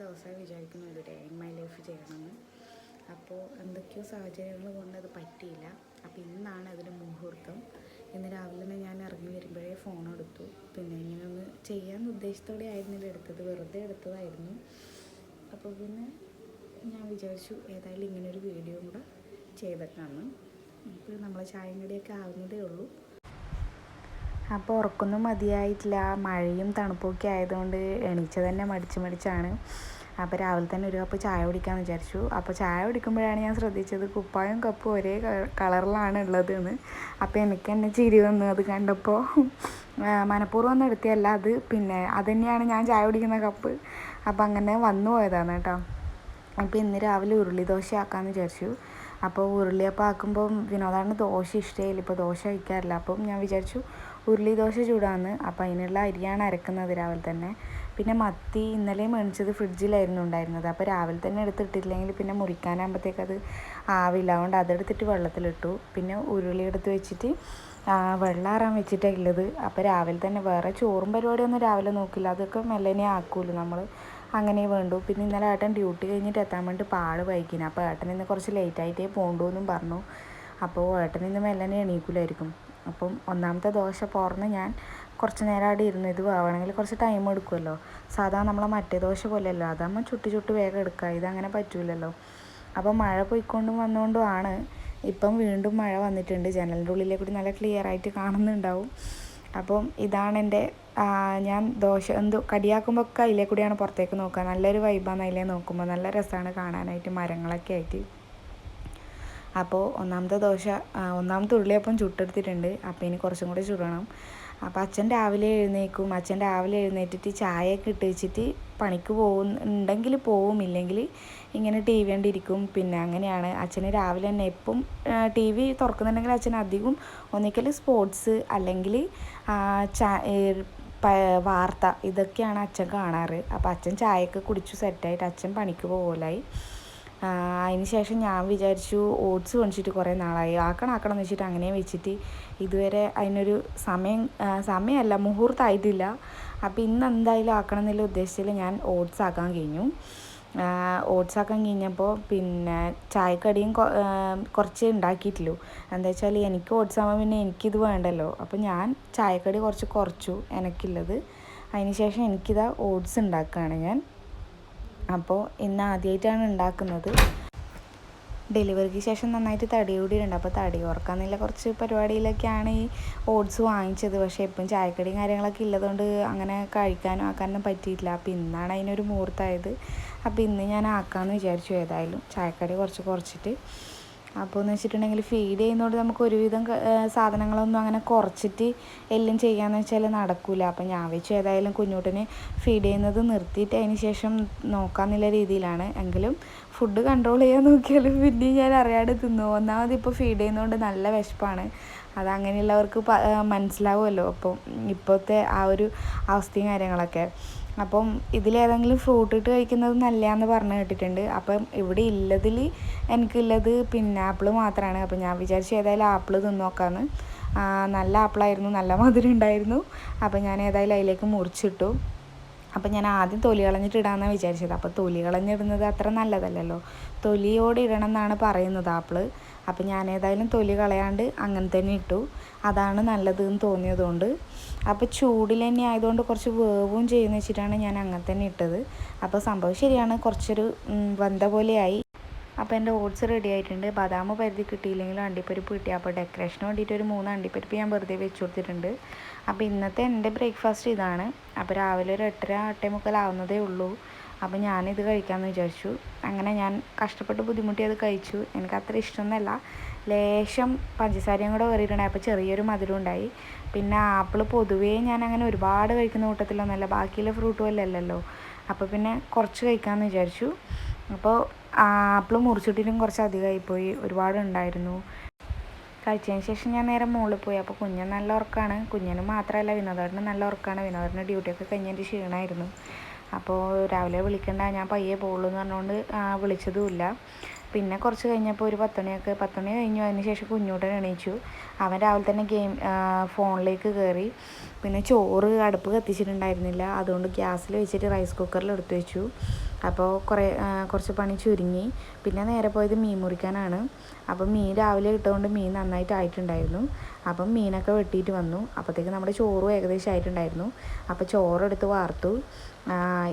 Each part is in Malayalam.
ദിവസമായി വിചാരിക്കുന്നു ഒരു ഡേ ഇൻ മൈ ലൈഫ് ചെയ്യണമെന്ന്. അപ്പോൾ എന്തൊക്കെയോ സാഹചര്യങ്ങൾ കൊണ്ട് അത് പറ്റിയില്ല. അപ്പോൾ ഇന്നാണ് അതിന് മുഹൂർത്തം. ഇന്ന് രാവിലെ തന്നെ ഞാൻ ഇറങ്ങി വരുമ്പോഴേ ഫോൺ എടുത്തു. പിന്നെ ഇങ്ങനെ ഒന്ന് ചെയ്യാൻ ഉദ്ദേശത്തോടെ ആയിരുന്നില്ല. എടുത്തത് വെറുതെ എടുത്തതായിരുന്നു. അപ്പോൾ പിന്നെ ഞാൻ വിചാരിച്ചു ഏതായാലും ഇങ്ങനൊരു വീഡിയോ കൂടെ ചെയ്തേക്കാമെന്ന് ഇപ്പോൾ നമ്മളെ ചായങ്ങടിയൊക്കെ കടിയൊക്കെ ആവുന്നതേ ഉള്ളൂ. അപ്പോൾ ഉറക്കൊന്നും മതിയായിട്ടില്ല. മഴയും തണുപ്പൊക്കെ ആയതുകൊണ്ട് എണീച്ച തന്നെ മടിച്ച് മടിച്ചാണ്. അപ്പോൾ രാവിലെ തന്നെ ഒരു കപ്പ് ചായ കുടിക്കാമെന്ന് വിചാരിച്ചു. അപ്പോൾ ചായ കുടിക്കുമ്പോഴാണ് ഞാൻ ശ്രദ്ധിച്ചത് കുപ്പായും കപ്പും ഒരേ കളറിലാണ് ഉള്ളതെന്ന്. അപ്പോൾ എനിക്ക് തന്നെ ചിരി വന്നു അത് കണ്ടപ്പോൾ. മനഃപൂർവം ഒന്നും എടുത്തിയല്ല അത്. പിന്നെ അത് തന്നെയാണ് ഞാൻ ചായ കുടിക്കുന്ന കപ്പ്. അപ്പോൾ അങ്ങനെ വന്നു പോയതാണ് കേട്ടോ. അപ്പോൾ ഇന്ന് രാവിലെ ഉരുളി ദോശ ആക്കാമെന്ന് വിചാരിച്ചു. അപ്പോൾ ഉരുളിയപ്പം ആക്കുമ്പോൾ വിനോദാണ് ദോശ ഇഷ്ടമായില്ല. ഇപ്പോൾ ദോശ കഴിക്കാറില്ല. അപ്പം ഞാൻ വിചാരിച്ചു ഉരുളി ദോശ ചൂടാന്ന്. അപ്പോൾ അതിനുള്ള അരിയാണ് അരക്കുന്നത് രാവിലെ തന്നെ. പിന്നെ മത്തി ഇന്നലെ മേടിച്ചത് ഫ്രിഡ്ജിലായിരുന്നു ഉണ്ടായിരുന്നത്. അപ്പോൾ രാവിലെ തന്നെ എടുത്തിട്ടില്ലെങ്കിൽ പിന്നെ മുറിക്കാനാകുമ്പോഴത്തേക്ക് അത് ആവില്ല. അതുകൊണ്ട് അതെടുത്തിട്ട് വെള്ളത്തിലിട്ടു. പിന്നെ ഉരുളി എടുത്ത് വെച്ചിട്ട് വെള്ളം അറാൻ വെച്ചിട്ടാണ് ഉള്ളത് അപ്പോൾ രാവിലെ തന്നെ വേറെ ചോറും പരിപാടിയൊന്നും രാവിലെ നോക്കില്ല. അതൊക്കെ മെല്ലനെ ആക്കുമല്ലോ നമ്മൾ അങ്ങനെ വേണ്ടു. പിന്നെ ഇന്നലെ ഏട്ടൻ ഡ്യൂട്ടി കഴിഞ്ഞിട്ട് എത്താൻ വേണ്ടി പാട് വൈകിന്. അപ്പോൾ ഏട്ടൻ ഇന്ന് കുറച്ച് ലേറ്റായിട്ടേ പോകണ്ടു എന്നും പറഞ്ഞു. അപ്പോൾ ഏട്ടൻ ഇന്ന് മെല്ലനെ എണീക്കില്ലായിരിക്കും അപ്പം ഒന്നാമത്തെ ദോശ പോർന്ന് ഞാൻ കുറച്ച് നേരം അവിടെ ഇരുന്ന് ഇത് വേവണമെങ്കിൽ കുറച്ച് ടൈം എടുക്കുമല്ലോ സാധാരണ നമ്മളെ മറ്റേ ദോശ പോലെയല്ലോ അതാകുമ്പോൾ ചുട്ടി ചുട്ട് വേഗം എടുക്കുക ഇതങ്ങനെ പറ്റൂലല്ലോ. അപ്പം മഴ പോയിക്കൊണ്ടും വന്നുകൊണ്ടും ആണ്. ഇപ്പം വീണ്ടും മഴ വന്നിട്ടുണ്ട്. ജനലിന്റെ ഉള്ളിലെ കൂടി നല്ല ക്ലിയർ ആയിട്ട് കാണുന്നുണ്ടാവും. അപ്പം ഇതാണ് എന്റെ ഞാൻ ദോശ എന്തോ കടിയാക്കുമ്പോൾ ഒക്കെ അതിലെ കൂടിയാണ് പുറത്തേക്ക് നോക്കുക. നല്ലൊരു വൈബാണ് അതിലെ നോക്കുമ്പോൾ നല്ല രസമാണ് കാണാനായിട്ട് മരങ്ങളൊക്കെ ആയിട്ട്. അപ്പോൾ ഒന്നാമത്തെ ദോശ ഒന്നാമത്തെ ഉള്ളിയപ്പം ചുട്ടെടുത്തിട്ടുണ്ട്. അപ്പോൾ ഇനി കുറച്ചും കൂടി ചുടണം. അപ്പോൾ അച്ഛൻ രാവിലെ എഴുന്നേക്കും. അച്ഛൻ രാവിലെ എഴുന്നേറ്റിട്ട് ചായയൊക്കെ ഇട്ട് വെച്ചിട്ട് പണിക്ക് പോകുന്നുണ്ടെങ്കിൽ പോവും. ഇല്ലെങ്കിൽ ഇങ്ങനെ ടി വി കണ്ടിരിക്കും. പിന്നെ അങ്ങനെയാണ്. അച്ഛന് രാവിലെ തന്നെ എപ്പം ടി വി തുറക്കുന്നുണ്ടെങ്കിൽ അച്ഛൻ അധികം ഒന്നിക്കൽ സ്പോർട്സ് അല്ലെങ്കിൽ വാർത്ത ഇതൊക്കെയാണ് അച്ഛൻ കാണാറ്. അപ്പോൾ അച്ഛൻ ചായയൊക്കെ കുടിച്ചു സെറ്റായിട്ട് അച്ഛൻ പണിക്ക് പോകലായി. അതിന് ശേഷം ഞാൻ വിചാരിച്ചു ഓട്സ് മേടിച്ചിട്ട് കുറേ നാളായി. ആക്കണം ആക്കണം എന്ന് വെച്ചിട്ട് അങ്ങനെ വെച്ചിട്ട് ഇതുവരെ അതിനൊരു സമയം സമയമല്ല മുഹൂർത്തമായിട്ടില്ല അപ്പോൾ ഇന്ന് എന്തായാലും ആക്കണം എന്നുള്ള ഉദ്ദേശത്തിൽ ഞാൻ ഓട്സ് ആക്കാൻ കഴിഞ്ഞു. ഓട്സ് ആക്കാൻ കഴിഞ്ഞപ്പോൾ പിന്നെ ചായക്കടിയും കുറച്ച് ഉണ്ടാക്കിയിട്ടുള്ളൂ. എന്താ വെച്ചാൽ എനിക്ക് ഓട്സ് ആകുമ്പോൾ പിന്നെ എനിക്കിത് വേണ്ടല്ലോ. അപ്പോൾ ഞാൻ ചായക്കടി കുറച്ച് കുറച്ചു എനിക്കുള്ളത്. അതിന് ശേഷം എനിക്കിതാ ഓട്സ് ഉണ്ടാക്കുകയാണ് ഞാൻ. അപ്പോൾ ഇന്ന് ആദ്യമായിട്ടാണ് ഉണ്ടാക്കുന്നത്. ഡെലിവറിക്ക് ശേഷം നന്നായിട്ട് തടി കൂടിയിട്ടുണ്ട്. അപ്പോൾ തടി ഓർക്കാന്നില്ല കുറച്ച് പരിപാടിയിലൊക്കെയാണ് ഈ ഓട്സ് വാങ്ങിച്ചത്. പക്ഷേ ഇപ്പം ചായക്കടിയും കാര്യങ്ങളൊക്കെ ഇല്ലതുകൊണ്ട് അങ്ങനെ കഴിക്കാനും ആക്കാനൊന്നും പറ്റിയിട്ടില്ല. അപ്പോൾ ഇന്നാണ് അതിനൊരു മുഹൂർത്തമായത് അപ്പോൾ ഇന്ന് ഞാൻ ആക്കാമെന്ന് വിചാരിച്ചു. ഏതായാലും ചായക്കടി കുറച്ച് കുറച്ചിട്ട്. അപ്പോൾ എന്ന് വെച്ചിട്ടുണ്ടെങ്കിൽ ഫീഡ് ചെയ്യുന്നതുകൊണ്ട് നമുക്ക് ഒരുവിധം സാധനങ്ങളൊന്നും അങ്ങനെ കുറച്ചിട്ട് എല്ലാം ചെയ്യാന്ന് വെച്ചാൽ നടക്കില്ല അപ്പം ഞാൻ വെച്ചു ഏതായാലും കുഞ്ഞൂട്ടിന് ഫീഡ് ചെയ്യുന്നത് നിർത്തിയിട്ട് അതിന് ശേഷം നോക്കാമെന്നുള്ള രീതിയിലാണ്. എങ്കിലും ഫുഡ് കൺട്രോൾ ചെയ്യാൻ നോക്കിയാലും പിന്നെയും ഞാൻ അറിയാതെ തിന്നു. ഒന്നാമത് ഇപ്പോൾ ഫീഡ് ചെയ്യുന്നതുകൊണ്ട് നല്ല വിശപ്പാണ്. അത് അങ്ങനെയുള്ളവർക്ക് മനസ്സിലാവുമല്ലോ അപ്പം ഇപ്പോഴത്തെ ആ ഒരു അവസ്ഥയും കാര്യങ്ങളൊക്കെ. അപ്പം ഇതിലേതെങ്കിലും ഫ്രൂട്ട് ഇട്ട് കഴിക്കുന്നത് നല്ലതാന്ന് പറഞ്ഞ് കേട്ടിട്ടുണ്ട്. അപ്പം ഇവിടെ ഉള്ളതിൽ എനിക്കുള്ളത് പിന്നെ ആപ്പിൾ മാത്രമാണ് അപ്പം ഞാൻ വിചാരിച്ചു ഏതായാലും ആപ്പിൾ തിന്നു നോക്കാമെന്ന് നല്ല ആപ്പിളായിരുന്നു നല്ല മധുരം ഉണ്ടായിരുന്നു. അപ്പം ഞാൻ ഏതായാലും അതിലേക്ക് മുറിച്ചിട്ടു. അപ്പം ഞാൻ ആദ്യം തൊലി കളഞ്ഞിട്ട് ഇടാമെന്നാണ് വിചാരിച്ചത്. അപ്പോൾ തൊലി കളഞ്ഞിടുന്നത് അത്ര നല്ലതല്ലല്ലോ. തൊലിയോടെ ഇടണം എന്നാണ് പറയുന്നത് ആപ്പിൾ. അപ്പം ഞാൻ ഏതായാലും തൊലി കളയാണ്ട് അങ്ങനെ തന്നെ ഇട്ടു. അതാണ് നല്ലതെന്ന് തോന്നിയതുകൊണ്ട്. അപ്പോൾ ചൂടിൽ തന്നെ ആയതുകൊണ്ട് കുറച്ച് വേവും ചെയ്യുന്ന വെച്ചിട്ടാണ് ഞാൻ അങ്ങനെ തന്നെ ഇട്ടത്. അപ്പോൾ സംഭവം ശരിയാണ്. കുറച്ചൊരു വന്ത പോലെയായി അപ്പോൾ എന്റെ ഓട്സ് റെഡി ആയിട്ടുണ്ട്. ബദാം പരിധി കിട്ടിയില്ലെങ്കിലും അണ്ടിപ്പരിപ്പ് കിട്ടി. അപ്പോൾ ഡെക്കറേഷന് വേണ്ടിയിട്ട് ഒരു മൂന്ന് അണ്ടിപ്പരിപ്പ് ഞാൻ വെറുതെ വെച്ച് കൊടുത്തിട്ടുണ്ട്. അപ്പോൾ ഇന്നത്തെ എന്റെ ബ്രേക്ക്ഫാസ്റ്റ് ഇതാണ്. അപ്പോൾ രാവിലെ ഒരു എട്ടര എട്ടേ മുക്കാലാവുന്നതേ ഉള്ളൂ. അപ്പോൾ ഞാനിത് കഴിക്കാമെന്ന് വിചാരിച്ചു. അങ്ങനെ ഞാൻ കഷ്ടപ്പെട്ട് ബുദ്ധിമുട്ടി അത് കഴിച്ചു. എനിക്ക് അത്ര ഇഷ്ടമൊന്നുമല്ല ലേശം പഞ്ചസാരയും കൂടെ കയറിയിട്ടുണ്ടായി അപ്പോൾ ചെറിയൊരു മധുരം ഉണ്ടായി. പിന്നെ ആപ്പിൾ പൊതുവേ ഞാൻ അങ്ങനെ ഒരുപാട് കഴിക്കുന്ന കൂട്ടത്തിലൊന്നുമല്ല. ബാക്കിയുള്ള ഫ്രൂട്ടും അല്ലല്ലോ. അപ്പോൾ പിന്നെ കുറച്ച് കഴിക്കാമെന്ന് വിചാരിച്ചു. അപ്പോൾ ആപ്പിൾ മുറിച്ചിട്ടിലും കുറച്ച് അധികമായി അധികമായിപ്പോയി. ഒരുപാട് ഉണ്ടായിരുന്നു. കഴിച്ചതിന് ശേഷം ഞാൻ നേരെ മുകളിൽ പോയി. അപ്പോൾ കുഞ്ഞൻ നല്ല ഉറക്കമാണ് കുഞ്ഞിന് മാത്രമല്ല വിനോദേട്ടന് നല്ല ഉറക്കമാണ് വിനോദേട്ടന്റെ ഡ്യൂട്ടിയൊക്കെ കഴിഞ്ഞതിന്റെ ക്ഷീണമായിരുന്നു. അപ്പോൾ രാവിലെ വിളിക്കണ്ട ഞാൻ പയ്യെ പോകുള്ളൂ എന്ന് പറഞ്ഞുകൊണ്ട് വിളിച്ചതുമില്ല. പിന്നെ കുറച്ച് കഴിഞ്ഞപ്പോൾ ഒരു പത്തുമണിയൊക്കെ പത്തുമണി കഴിഞ്ഞു. അതിന് ശേഷം കുഞ്ഞൂട്ടൻ എണീച്ചു. അവൻ രാവിലെ തന്നെ ഗെയിം ഫോണിലേക്ക് കയറി പിന്നെ ചോറ് അടുപ്പ് കത്തിച്ചിട്ടുണ്ടായിരുന്നില്ല. അതുകൊണ്ട് ഗ്യാസിൽ വെച്ചിട്ട് റൈസ് കുക്കറിൽ എടുത്തു വെച്ചു. അപ്പോൾ കുറേ കുറച്ച് പണി ചുരുങ്ങി. പിന്നെ നേരെ പോയത് മീൻ മുറിക്കാനാണ്. അപ്പം മീൻ രാവിലെ ഇട്ടുകൊണ്ട് മീൻ നന്നായിട്ട് ആയിട്ടുണ്ടായിരുന്നു. അപ്പം മീനൊക്കെ വെട്ടിയിട്ട് വന്നു. അപ്പോഴത്തേക്ക് നമ്മുടെ ചോറും ഏകദേശം ആയിട്ടുണ്ടായിരുന്നു. അപ്പോൾ ചോറെടുത്ത് വാർത്തു.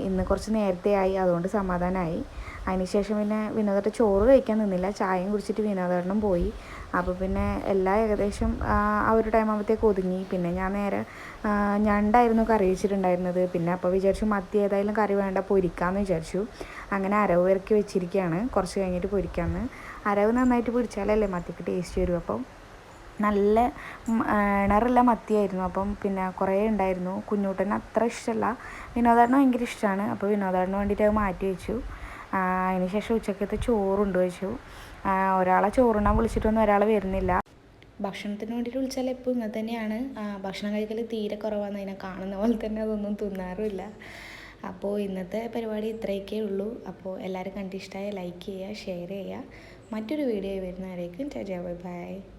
ഇന്ന് കുറച്ച് നേരത്തെ ആയി. അതുകൊണ്ട് സമാധാനമായി. അതിനുശേഷം പിന്നെ വിനോദത്തെ ചോറ് കഴിക്കാൻ നിന്നില്ല. ചായയും കുടിച്ചിട്ട് വിനോദേട്ടനും പോയി. അപ്പോൾ പിന്നെ എല്ലാം ഏകദേശം ആ ഒരു ടൈം ആകുമ്പോഴത്തേക്ക് ഒതുങ്ങി. പിന്നെ ഞാൻ നേരെ ഞണ്ടായിരുന്നു കറി വെച്ചിട്ടുണ്ടായിരുന്നത്. പിന്നെ അപ്പോൾ വിചാരിച്ചു മത്തി ഏതായാലും കറി വേണ്ട പൊരിക്കാമെന്ന് വിചാരിച്ചു. അങ്ങനെ അരവ് ഇറക്കി വെച്ചിരിക്കുകയാണ് കുറച്ച് കഴിഞ്ഞിട്ട് പൊരിക്കാമെന്ന് അരവ് നന്നായിട്ട് പൊരിച്ചാലല്ലേ മത്തിക്ക് ടേസ്റ്റ് വരും. അപ്പം നല്ല ഇണറുള്ള മത്തിയായിരുന്നു. അപ്പം പിന്നെ കുറേ ഉണ്ടായിരുന്നു. കുഞ്ഞൂട്ടന് അത്ര ഇഷ്ടമല്ല. വിനോദാടിന് ഭയങ്കര ഇഷ്ടമാണ്. അപ്പോൾ വിനോദാടിന് വേണ്ടിയിട്ട് അത് മാറ്റി വെച്ചു. ആ, അതിന് ശേഷം ഉച്ചക്കത്തെ ചോറുണ്ട് വെച്ചു. ഒരാളെ ചോറുണ്ണാൻ വിളിച്ചിട്ടൊന്നും ഒരാൾ വരുന്നില്ല. ഭക്ഷണത്തിന് വേണ്ടിയിട്ട് വിളിച്ചാൽ എപ്പോൾ ഇങ്ങനെ തന്നെയാണ്. ഭക്ഷണം കഴിക്കൽ തീരെ കുറവാണ് അതിനെ കാണുന്ന പോലെ തന്നെ അതൊന്നും തിന്നാറുമില്ല. അപ്പോൾ ഇന്നത്തെ പരിപാടി ഇത്രയൊക്കെ ഉള്ളൂ. അപ്പോൾ എല്ലാവരും കണ്ടിഷ്ടമായ ലൈക്ക് ചെയ്യുക ഷെയർ ചെയ്യുക. മറ്റൊരു വീഡിയോ വരുന്നവരേക്കും ചാ ബൈ ബൈ.